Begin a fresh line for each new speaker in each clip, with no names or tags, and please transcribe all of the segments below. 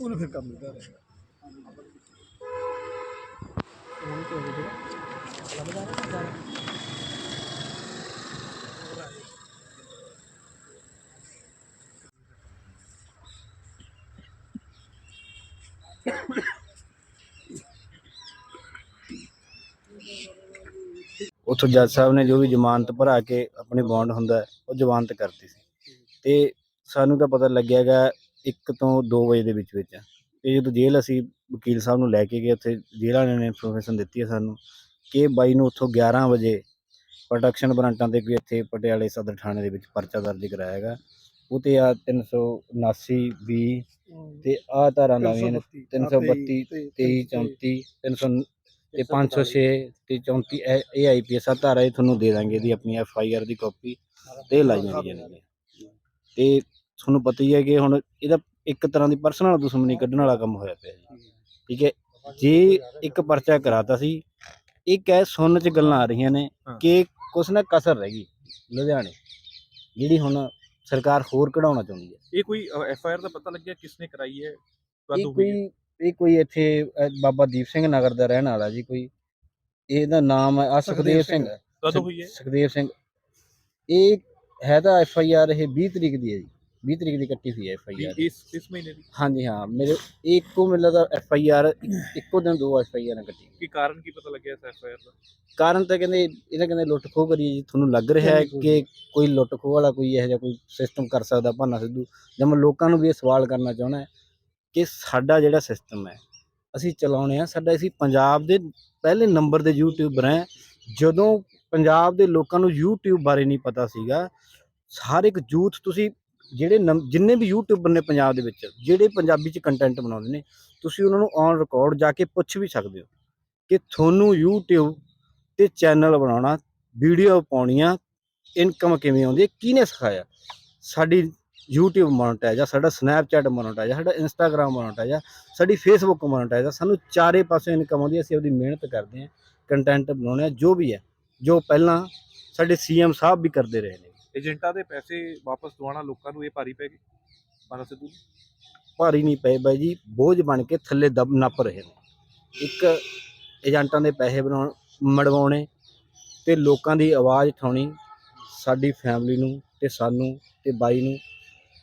ਉਹਨੂੰ ਫਿਰ ਕੰਮ ਦਿੱਤਾ ਰਹੇ ਉਹਨੂੰ ਕਿਉਂ ਦਿੱਤਾ
ਉੱਥੋਂ ਜੱਜ ਸਾਹਿਬ ਨੇ ਜੋ ਵੀ ਜ਼ਮਾਨਤ ਭਰਾ ਕੇ ਆਪਣੀ ਬੌਂਡ ਹੁੰਦਾ ਉਹ ਜ਼ਮਾਨਤ ਕਰਤੀ ਸੀ। ਤੇ ਸਾਨੂੰ ਤਾਂ ਪਤਾ ਲੱਗਿਆਗਾ 1 ਤੋਂ 2 ਵਜੇ ਦੇ ਵਿੱਚ ਵਿੱਚ। ਤੇ ਜਦੋਂ ਜੇਲ੍ਹ ਅਸੀਂ ਵਕੀਲ ਸਾਹਿਬ ਨੂੰ ਲੈ ਕੇ ਗਏ ਉੱਥੇ ਜੇਲ੍ਹ ਵਾਲਿਆਂ ਨੇ ਇਨਫੋਰਮੇਸ਼ਨ ਦਿੱਤੀ ਹੈ ਸਾਨੂੰ ਕਿ ਬਾਈ ਨੂੰ ਉੱਥੋਂ 11 ਵਜੇ ਪ੍ਰੋਡਕਸ਼ਨ ਬਰਾਂਟਾਂ ਦੇ ਕੋਈ ਇੱਥੇ ਪਟਿਆਲੇ ਸਦਰ ਥਾਣੇ ਦੇ ਵਿੱਚ ਪਰਚਾ ਦਰਜ ਕਰਾਇਆ ਹੈਗਾ। ਉਹ ਤੇ ਆ 379 ਵੀ ਤੇ ਆ ਧਾਰਾ ਨਵੀਆਂ ਨੇ 332 23 34 300 ਤੇ 506 ਤੇ 34 ਇਹ ਇਹ ਆਈਪੀਐਸ ਆ ਧਾਰਾ ਇਹ ਤੁਹਾਨੂੰ ਦੇ ਦਾਂਗੇ ਇਹਦੀ ਆਪਣੀ ਐਫ ਆਈ ਆਰ ਦੀ ਕਾਪੀ ਤੇ ਲਾਈਆਂ ਨੇ। ਤੇ ਤੁਹਾਨੂੰ ਪਤਾ ਹੀ ਹੈ ਕਿ ਹੁਣ ਇਹਦਾ ਇੱਕ ਤਰ੍ਹਾਂ ਦੀ ਪਰਸਨਲ ਦੁਸ਼ਮਣੀ ਕੱਢਣ ਵਾਲਾ ਕੰਮ ਹੋਇਆ ਪਿਆ ਜੀ। ਠੀਕ ਹੈ ਜੇ ਇੱਕ ਪਰਚਾ ਕਰਾਤਾ ਸੀ ਇੱਕ ਹੈ ਸੁਣਨ ਚ ਗੱਲਾਂ ਆ ਰਹੀਆਂ ਨੇ। ਕਿ ਕੁਛ ਨਾ ਕਸਰ ਰਹਿ ਗਈ ਲੁਧਿਆਣੇ ਜਿਹੜੀ ਹੁਣ ਸਰਕਾਰ ਹੋਰ ਕਢਾਉਣਾ ਚਾਹੁੰਦੀ ਹੈ।
ਇਹ ਕੋਈ ਐਫ ਆਈ ਆਰ ਦਾ ਪਤਾ ਲੱਗਿਆ ਕਿਸਨੇ ਕਰਾਈ ਹੈ?
ਇਹ
ਕਦੋਂ ਹੋਈ ਹੈ?
ਕੋਈ ਇਹ ਕੋਈ ਇੱਥੇ ਅ, ਬਾਬਾ ਦੀਪ ਸਿੰਘ ਨਗਰ ਦਾ ਰਹਿਣ ਵਾਲਾ ਜੀ ਕੋਈ। ਇਹਦਾ ਨਾਮ ਹੈ ਆ ਸੁਖਦੇਵ ਸਿੰਘ।
ਕਦੋਂ ਹੋਈ ਹੈ?
ਸੁਖਦੇਵ ਸਿੰਘ। ਇਹ ਹੈ ਤਾਂ ਐਫ ਆਈ ਆਰ ਇਹ 20 ਤਰੀਕ ਦੀ ਹੈ ਜੀ। 20 ਤਰੀਕ ਦੀ ਕੱਟੀ ਹੋਈ ਹੈ ਐਫ ਆਈ ਆਰ
ਇਸ ਇਸ ਮਹੀਨੇ ਦੀ?
ਹਾਂਜੀ ਹਾਂ ਮੇਰੇ ਇੱਕੋ ਮਿਲਦਾ ਦਾ ਐਫ ਆਈ ਆਰ ਇੱਕੋ ਦਿਨ ਦੋ ਐਫ ਆਈ ਆਰ ਕੱਟੀ।
ਕੀ ਕਾਰਨ ਕੀ ਪਤਾ ਲੱਗਿਆ ਇਸ ਐਫ ਆਈ ਆਰ ਦਾ?
ਕਾਰਨ ਤਾਂ ਕਹਿੰਦੇ ਇਹਨਾਂ ਕਹਿੰਦੇ ਲੁੱਟ ਖੋਹ ਕਰੀ ਜੀ ਤੁਹਾਨੂੰ ਲੱਗ ਰਿਹਾ ਹੈ ਕਿ ਕੋਈ ਲੁੱਟ ਖੋਹ ਵਾਲਾ ਕੋਈ ਇਹੋ ਜਿਹਾ ਕੋਈ ਸਿਸਟਮ ਕਰ ਸਕਦਾ ਭਾਨਾ ਸਿੱਧੂ। ਜਾਂ ਮੈਂ ਲੋਕਾਂ ਨੂੰ ਵੀ ਇਹ ਸਵਾਲ ਕਰਨਾ ਚਾਹੁੰਦਾ ਕਿ ਸਾਡਾ ਜਿਹੜਾ ਸਿਸਟਮ ਹੈ ਅਸੀਂ ਚਲਾਉਣੇ ਆ ਸਾਡਾ ਅਸੀਂ ਪੰਜਾਬ ਦੇ ਪਹਿਲੇ ਨੰਬਰ ਦੇ ਯੂਟਿਊਬਰ ਹੈ। ਜਦੋਂ ਪੰਜਾਬ ਦੇ ਲੋਕਾਂ ਨੂੰ YouTube ਬਾਰੇ ਨਹੀਂ ਪਤਾ ਸੀਗਾ ਹਰ ਇੱਕ ਯੂਥ ਤੁਸੀਂ ਜਿਹੜੇ ਨਮ- ਜਿੰਨੇ ਵੀ ਯੂਟਿਊਬਰ ਨੇ ਪੰਜਾਬ ਦੇ ਵਿੱਚ, ਜਿਹੜੇ ਪੰਜਾਬੀ ਚ ਕੰਟੈਂਟ ਬਣਾਉਂਦੇ ਨੇ, ਤੁਸੀਂ ਉਹਨਾਂ ਨੂੰ ਔਨ ਰਿਕਾਰਡ ਜਾ ਕੇ ਪੁੱਛ ਵੀ ਸਕਦੇ ਹੋ ਕਿ ਤੁਹਾਨੂੰ YouTube ਤੇ ਚੈਨਲ ਬਣਾਉਣਾ ਵੀਡੀਓ ਪਾਉਣੀਆਂ ਇਨਕਮ ਕਿਵੇਂ ਆਉਂਦੀ ਹੈ, ਕਿਹਨੇ ਸਿਖਾਇਆ? ਸਾਡੀ YouTube ਮੋਨਟਾਈਜ਼ ਆ, ਸਾਡਾ Snapchat ਮੋਨਟਾਈਜ਼ ਆ, ਸਾਡਾ Instagram ਮੋਨਟਾਈਜ਼ ਆ, ਸਾਡੀ Facebook ਮੋਨਟਾਈਜ਼ ਆ, ਸਾਨੂੰ ਚਾਰੇ ਪਾਸੇ ਇਨਕਮ ਆਉਂਦੀ ਅਸੀਂ ਆਪਦੀ ਮਿਹਨਤ ਕਰਦੇ ਹਾਂ ਕੰਟੈਂਟ ਬਣਾਉਣੇ ਆ ਜੋ ਵੀ ਹੈ, ਜੋ ਪਹਿਲਾਂ ਸਾਡੇ ਸੀਐਮ ਸਾਹਿਬ ਵੀ ਕਰਦੇ ਰਹੇ ਨੇ।
ਏਜੰਟਾਂ ਦੇ ਪੈਸੇ ਵਾਪਸ ਦਵਾਉਣਾ ਲੋਕਾਂ ਨੂੰ ਇਹ ਭਾਰੀ ਪੈ ਗਈ ਮਾਨਾ ਸਿੱਧੂ ਨੂੰ।
ਭਾਰੀ ਨਹੀਂ ਪਏ ਬਾਈ ਜੀ, ਬੋਝ ਬਣ ਕੇ ਥੱਲੇ ਦਬ ਨੱਪ ਰਹੇ ਨੇ। ਇੱਕ ਏਜੰਟਾਂ ਦੇ ਪੈਸੇ ਬਣਾਉਣ, ਮੜਵਾਉਣੇ ਤੇ ਲੋਕਾਂ ਦੀ ਆਵਾਜ਼ ਉਠਾਉਣੀ ਸਾਡੀ ਫੈਮਿਲੀ ਨੂੰ ਤੇ ਸਾਨੂੰ ਤੇ ਬਾਈ ਨੂੰ।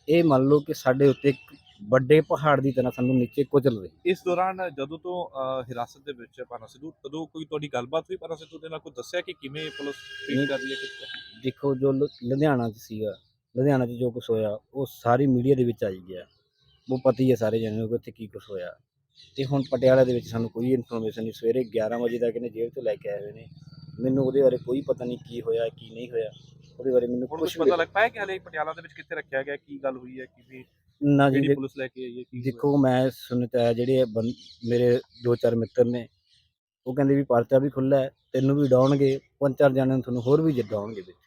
ਇਹ ਮੰਨ ਲਓ ਕਿ ਸਾਡੇ ਉੱਤੇ ਇੱਕ ਵੱਡੇ ਪਹਾੜ ਦੀ ਤਰ੍ਹਾਂ ਸਾਨੂੰ ਨੀਚੇ ਕੁਚਲ ਰਹੀ।
ਇਸ ਦੌਰਾਨ ਜਦੋਂ ਤੋਂ ਅਹ, ਹਿਰਾਸਤ ਦੇ ਵਿੱਚ ਹੈ ਪਾਨਾ ਸਿੱਧੂ ਤਦੋਂ ਕੋਈ ਤੁਹਾਡੀ ਗੱਲਬਾਤ ਹੋਈ ਪਾਨਾ ਸਿੱਧੂ ਦੇ ਨਾਲ? ਕੋਈ ਦੱਸਿਆ ਕਿ ਕਿਵੇਂ ਪੁਲਿਸ। ਟ੍ਰੀਟ ਕਰ ਰਹੀ ਹੈ ਕਿਸ
ਦੇਖੋ ਜੋ ਲੁ- ਲੁਧਿਆਣਾ 'ਚ ਸੀਗਾ ਲੁਧਿਆਣਾ 'ਚ ਜੋ ਕੁਝ ਹੋਇਆ ਉਹ ਸਾਰੀ ਮੀਡੀਆ ਦੇ ਵਿੱਚ ਆਈ ਗਿਆ। ਉਹ ਪਤਾ ਹੀ ਹੈ ਸਾਰੇ ਜਣੇ ਨੂੰ ਕਿ ਉੱਥੇ ਕੀ ਕੁਝ ਹੋਇਆ। ਤੇ ਹੁਣ ਪਟਿਆਲਾ ਦੇ ਵਿੱਚ ਸਾਨੂੰ ਕੋਈ ਇਨਫੋਰਮੇਸ਼ਨ ਨਹੀਂ ਸਵੇਰੇ 11 ਵਜੇ ਤੱਕ ਇਹਨੇ ਜੇਲ੍ਹ ਤੋਂ ਲੈ ਕੇ ਆਏ ਹੋਏ ਨੇ। ਮੈਨੂੰ ਉਹਦੇ ਬਾਰੇ ਕੋਈ ਪਤਾ ਨਹੀਂ ਕੀ ਹੋਇਆ ਕੀ ਨਹੀਂ ਹੋਇਆ। ਉਹਦੇ ਬਾਰੇ ਮੈਨੂੰ
ਹੁਣ
ਕੁਝ
ਕੁਝ ਪਤਾ ਲੱਗ ਪਾਇਆ ਕਿ ਹਲੇ ਪਟਿਆਲਾ ਦੇ ਵਿੱਚ ਕਿੱਥੇ ਰੱਖਿਆ ਗਿਆ ਕੀ ਗੱਲ ਹੋਈ ਹੈ ਕਿਵੇਂ
ਨਾ ਜੀ
ਜਿਹੜੀ ਪੁਲਿਸ ਲੈ ਕੇ ਆਈ ਹੈ? ਕੀ
ਦੇਖੋ ਮੈਂ ਸੁਣਤਾ ਜਿਹੜੇ ਇਹ ਬੰ- ਮੇਰੇ ਦੋ ਚਾਰ ਮਿੱਤਰ ਨੇ ਉਹ ਕਹਿੰਦੇ ਵੀ ਪਰਚਾ ਵੀ ਖੁੱਲਾ ਹੈ ਤੈਨੂੰ ਵੀ ਡਾਉਣਗੇ ਪੰਜ ਚਾਰ ਜਣਿਆਂ ਨੂੰ ਤੁਹਾਨੂੰ ਹੋਰ ਵੀ ਜਿੱਦਾਉਣਗੇ ਵਿੱਚ।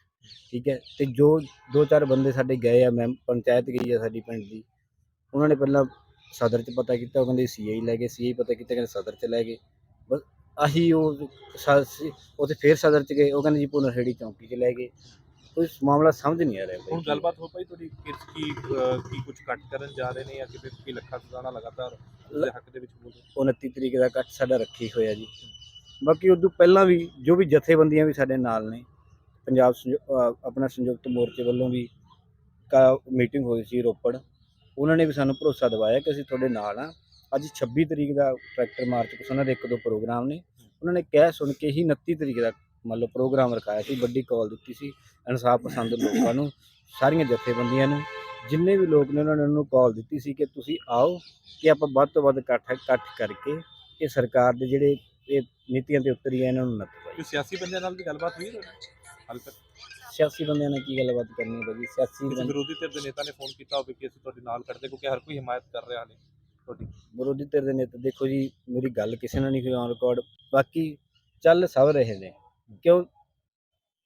ਠੀਕ ਹੈ? ਤੇ ਜੋ ਦੋ ਚਾਰ ਬੰਦੇ ਸਾਡੇ ਗਏ ਆ ਮੈਂ ਪੰਚਾਇਤ ਗਈ ਆ ਸਾਡੀ ਪਿੰਡ ਦੀ ਉਹਨਾਂ ਨੇ ਪਹਿਲਾਂ ਸਦਰ ਚ ਪਤਾ ਕੀਤਾ ਉਹ ਕਹਿੰਦੇ ਸੀਆਈ ਲੈ ਗਏ ਸੀਆਈ ਪਤਾ ਕੀਤਾ ਕਹਿੰਦੇ ਸਦਰ ਚ ਲੈ ਗਏ। ਬਸ ਆਹੀ ਉਹ ਸ- ਸੀ- ਉੱਥੇ ਫੇਰ ਸਦਰ ਚ ਗਏ ਉਹ ਕਹਿੰਦੇ ਜੀ ਪੁਨਰਹੇੜੀ ਚੌਂਕੀ ਚ ਲੈ ਗਏ। ਕੋਈ ਮਾਮਲਾ ਸਮਝ ਨਹੀਂ ਆ ਰਿਹਾ
ਹੁਣ। ਗੱਲਬਾਤ ਹੋ ਪਈ ਤੁਹਾਡੀ ਕਿਸ ਕੀ ਅਹ, ਕੀ ਕੁਝ ਕੱਟ ਕਰਨ ਜਾ ਰਹੇ ਨੇ ਜਾਂ ਕਿਤੇ ਕੀ ਲੱਖਾਂ ਸਜ਼ਾਨਾ ਲਗਾਤਾਰ ਉਸਦੇ ਹੱਕ ਦੇ ਵਿੱਚ ਬੋਲ ਰਹੇ
29 ਤਰੀਕ ਦਾ ਇਕੱਠ ਸਾਡਾ ਰੱਖੀ ਹੋਇਆ ਜੀ। ਬਾਕੀ ਉਦੋਂ ਪਹਿਲਾਂ ਵੀ ਜੋ ਵੀ ਜਥੇਬੰਦੀਆਂ ਵੀ ਸਾਡੇ ਨਾਲ ਨੇ ਪੰਜਾਬ ਸੰਯੁ- ਅਹ ਆਪਣਾ ਸੰਯੁਕਤ ਮੋਰਚੇ ਵੱਲੋਂ ਵੀ ਕਾ ਮੀਟਿੰਗ ਹੋਈ ਸੀ ਰੋਪੜ ਉਹਨਾਂ ਨੇ ਵੀ ਸਾਨੂੰ ਭਰੋਸਾ ਦਿਵਾਇਆ ਕਿ ਅਸੀਂ ਤੁਹਾਡੇ ਨਾਲ ਆ। ਅੱਜ 26 ਤਰੀਕ ਦਾ ਟਰੈਕਟਰ ਮਾਰਚ ਕੁਛ ਉਹਨਾਂ ਦੇ ਇੱਕ ਦੋ ਪ੍ਰੋਗਰਾਮ ਨੇ। ਉਹਨਾਂ ਨੇ ਕਹਿ ਸੁਣ ਕੇ ਹੀ 29 ਤਰੀਕ ਦਾ ਮੰਨ ਲਓ ਪ੍ਰੋਗਰਾਮ ਰਖਾਇਆ ਸੀ ਵੱਡੀ ਕਾਲ ਦਿੱਤੀ ਸੀ ਇਨਸਾਫ ਪਸੰਦ ਲੋਕਾਂ ਨੂੰ ਸਾਰੀਆਂ ਜਥੇਬੰਦੀਆਂ ਨੂੰ ਜਿੰਨੇ ਵੀ ਲੋਕ ਨੇ ਉਹਨਾਂ ਨੇ ਉਹਨੂੰ ਕਾਲ ਦਿੱਤੀ ਸੀ ਕਿ ਤੁਸੀਂ ਆਓ ਕਿ ਆਪਾਂ ਵੱਧ ਤੋਂ ਵੱਧ ਇਕੱਠ ਇਕੱਠ ਕਰਕੇ ਇਹ ਸਰਕਾਰ ਦੇ ਜਿਹੜੇ ਇਹ ਨੀਤੀਆਂ ਤੇ ਉਤਰੀ ਹੈ ਇਹਨਾਂ ਨੂੰ ਨੱਥ ਪਾਈ।
ਸਿਆਸੀ ਬੰਦਿਆਂ ਨਾਲ ਵੀ ਗੱਲਬਾਤ ਹੋਈ ਹਾਲ ਤੱਕ।
ਸਿਆਸੀ ਬੰਦਿਆਂ ਨਾਲ ਕੀ ਗੱਲਬਾਤ ਕਰਨੀ ਹੈ ਬਾਜੀ ਸਿਆਸੀ
ਵਿਰੋਧੀ ਧਿਰ ਦੇ ਨੇਤਾ ਨੇ ਫੋਨ ਕੀਤਾ ਹੋਵੇ ਕਿ ਅਸੀਂ ਤੁਹਾਡੇ ਨਾਲ ਖੜਦੇ ਕਿਉਂਕਿ ਹਰ ਕੋਈ ਹਮਾਇਤ ਕਰ ਰਿਹਾ ਨੇ ਤੁਹਾਡੀ।
ਵਿਰੋਧੀ ਧਿਰ ਦੇ ਨੇਤਾ ਦੇਖੋ ਜੀ ਮੇਰੀ ਗੱਲ ਕਿਸੇ ਨਾਲ ਨਹੀਂ ਹੋਈ ਔਨ ਰਿਕਾਰਡ ਬਾਕੀ ਚੱਲ ਸਭ ਰਹੇ ਨੇ। ਕਿਉਂ?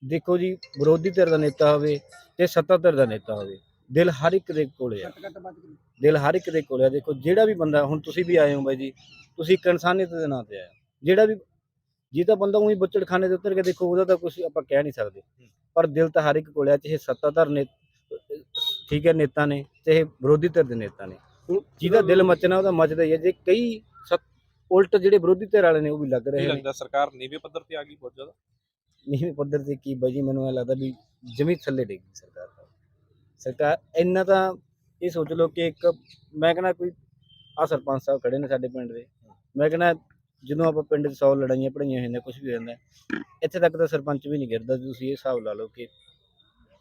ਦੇਖੋ ਜੀ ਵਿਰੋਧੀ ਧਿਰ ਦਾ ਨੇਤਾ ਹੋਵੇ ਤੇ ਸੱਤਾ ਧਿਰ ਦਾ ਨੇਤਾ ਹੋਵੇ ਦਿਲ ਹਰ ਇੱਕ ਦੇ ਕੋਲੇ ਆ। ਦਿਲ ਹਰ ਇੱਕ ਦੇ ਕੋਲੇ ਆ। ਦੇਖੋ ਜਿਹੜਾ ਵੀ ਬੰਦਾ ਹੁਣ ਤੁਸੀਂ ਵੀ ਆਏ ਹੋ ਬਾਈ ਜੀ ਤੁਸੀਂ ਇੱਕ ਇਨਸਾਨੀਅਤ ਦੇ ਨਾਂ ਤੇ ਹੋ। ਜਿਹੜਾ ਵੀ ਜੇ ਤਾਂ ਬੰਦਾ ਉਹੀ ਬੁੱਚੜਖਾਨੇ ਦੇ ਉੱਤਰ ਕੇ ਦੇਖੋ ਉਹਦਾ ਤਾਂ ਕੁਝ ਆਪਾਂ ਕਹਿ ਨਹੀਂ ਸਕਦੇ। ਪਰ ਦਿਲ ਤਾਂ ਹਰ ਇੱਕ ਕੋਲੇ ਆ ਚਾਹੇ ਸੱਤਾਧਰ ਨੇ ਠੀਕ ਹੈ ਨੇਤਾ ਨੇ ਤੇ ਇਹ ਵਿਰੋਧੀ ਧਿਰ ਦੇ ਨੇਤਾ ਨੇ। ਜਿਹਦਾ ਦਿਲ ਮਚਣਾ ਉਹਦਾ ਮਚਦਾ ਹੀ ਹੈ ਜੇ ਕਈ ਸਤ ਉਲਟ ਜਿਹੜੇ ਵਿਰੋਧੀ ਧਿਰ ਵਾਲੇ ਨੇ ਉਹ ਵੀ ਲੱਗ
ਕੀ
ਰਹੇ ਨੇ।
ਲੱਗਦਾ ਸਰਕਾਰ ਨੀਵੇਂ ਪੱਧਰ ਤੇ ਆ ਗਈ ਬਹੁਤ ਜ਼ਿਆਦਾ?
ਨੀਵੇਂ ਪੱਧਰ ਤੇ ਕੀ ਬਾਜੀ ਮੈਨੂੰ ਇਹ ਲੱਗਦਾ ਵੀ ਜਮੀ ਥੱਲੇ ਡੇਗੀ ਸਰਕਾਰ। ਦਾ ਸਰਕਾਰ ਇੰਨਾ ਤਾਂ ਇਹ ਸੋਚ ਲਓ ਕਿ ਇੱਕ ਮੈਂ ਕਹਿੰਦਾ ਕੋਈ ਆ ਸਰਪੰਚ ਸਾਹਿਬ ਖੜੇ ਨੇ ਸਾਡੇ ਪਿੰਡ ਦੇ। ਮੈਂ ਕਹਿੰਦਾ ਜਦੋਂ ਆਪਾਂ ਪਿੰਡ 'ਚ 100 ਲੜਾਈਆਂ ਪੜਾਈਆਂ ਹੁੰਦੀਆਂ ਕੁਝ ਵੀ ਹੁੰਦਾ ਇੱਥੇ ਤੱਕ ਤਾਂ ਸਰਪੰਚ ਵੀ ਨਹੀਂ ਗਿਰਦਾ ਤੁਸੀਂ ਇਹ ਹਿਸਾਬ ਲਾ ਲਓ ਕਿ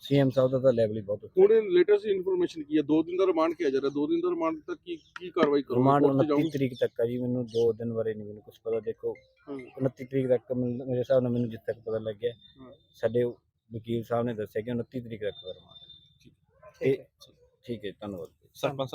ਸੀਐਮ ਸਾਹਿਬ ਦਾ ਤਾਂ ਲੈਵਲ ਹੀ ਬਹੁਤ ਉੱਤੇ
ਹੁਣ ਲੇਟੈਸਟ ਇਨਫੋਰਮੇਸ਼ਨ ਕੀ ਹੈ? ਦੋ ਦਿਨ ਦਾ ਰਿਮਾਂਡ ਕਿਹਾ ਜਾ ਰਿਹਾ। ਦੋ ਦਿਨ ਦਾ ਰਿਮਾਂਡ ਤੱਕ ਕੀ ਕੀ ਕਾਰਵਾਈ ਕਰੋਗੇ?
ਰਿਮਾਂਡ
ਕੋਰਟ 'ਚ
29
ਜਾਓਗੇ?
ਤਰੀਕ ਤੱਕ ਆ ਜੀ ਮੈਨੂੰ 2 ਦਿਨ ਬਾਰੇ ਨਹੀਂ ਮੈਨੂੰ ਕੁਝ ਪਤਾ। ਦੇਖੋ
ਹਮ।
29 ਤਰੀਕ ਤੱਕ ਮੇਰੇ ਹਿਸਾਬ ਨਾਲ ਮੈਨੂੰ ਜਿੱਥੇ ਤੱਕ ਪਤਾ ਲੱਗਿਆ। ਸਾਡੇ ਵਕੀਲ ਸਾਹਿਬ ਨੇ ਦੱਸਿਆ ਕਿ 29 ਤਰੀਕ ਤੱਕ ਦਾ ਰਿਮਾਂਡ ਹੈ। ਤੇ ਠੀਕ ਹੈ। ਧੰਨਵਾਦ।
ਸਰਪੰਚ